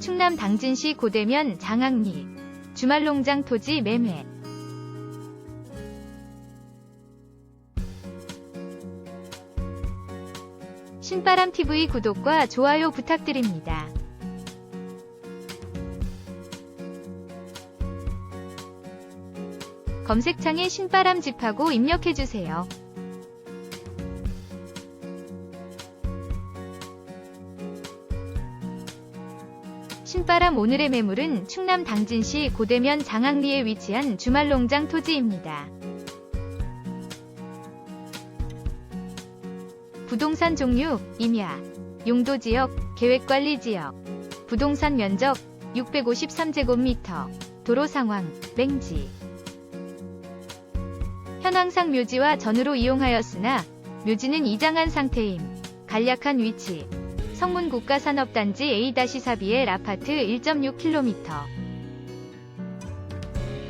충남 당진시 고대면 장학리 주말농장 토지 매매 신바람TV 구독과 좋아요 부탁드립니다. 검색창에 신바람 집하고 입력해주세요. 신바람 오늘의 매물은 충남 당진시 고대면 장학리에 위치한 주말농장 토지입니다. 부동산 종류, 임야, 용도지역, 계획관리지역, 부동산 면적 653제곱미터, 도로 상황, 맹지. 현황상 묘지와 전으로 이용하였으나 묘지는 이장한 상태임. 간략한 위치. 성문 국가산업단지 A-4B의 아파트 1.6km.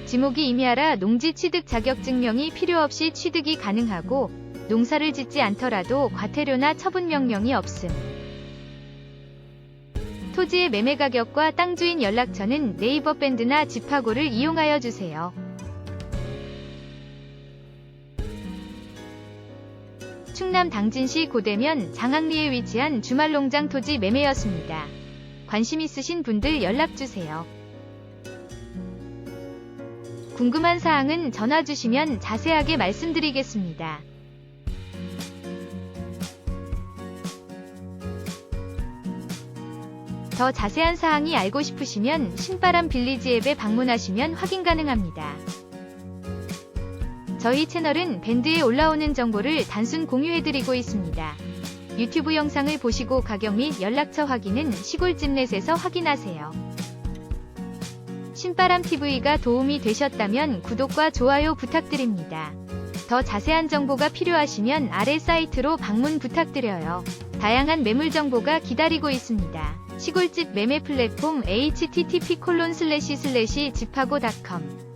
지목이 임야라 농지 취득 자격증명이 필요 없이 취득이 가능하고 농사를 짓지 않더라도 과태료나 처분 명령이 없음. 토지의 매매 가격과 땅 주인 연락처는 네이버 밴드나 지파고를 이용하여 주세요. 충남 당진시 고대면 장학리에 위치한 주말농장 토지 매매였습니다. 관심 있으신 분들 연락주세요. 궁금한 사항은 전화 주시면 자세하게 말씀드리겠습니다. 더 자세한 사항이 알고 싶으시면 신바람 빌리지 앱에 방문하시면 확인 가능합니다. 저희 채널은 밴드에 올라오는 정보를 단순 공유해드리고 있습니다. 유튜브 영상을 보시고 가격 및 연락처 확인은 시골집넷에서 확인하세요. 신바람TV가 도움이 되셨다면 구독과 좋아요 부탁드립니다. 더 자세한 정보가 필요하시면 아래 사이트로 방문 부탁드려요. 다양한 매물 정보가 기다리고 있습니다. 시골집 매매 플랫폼 http://집하고.com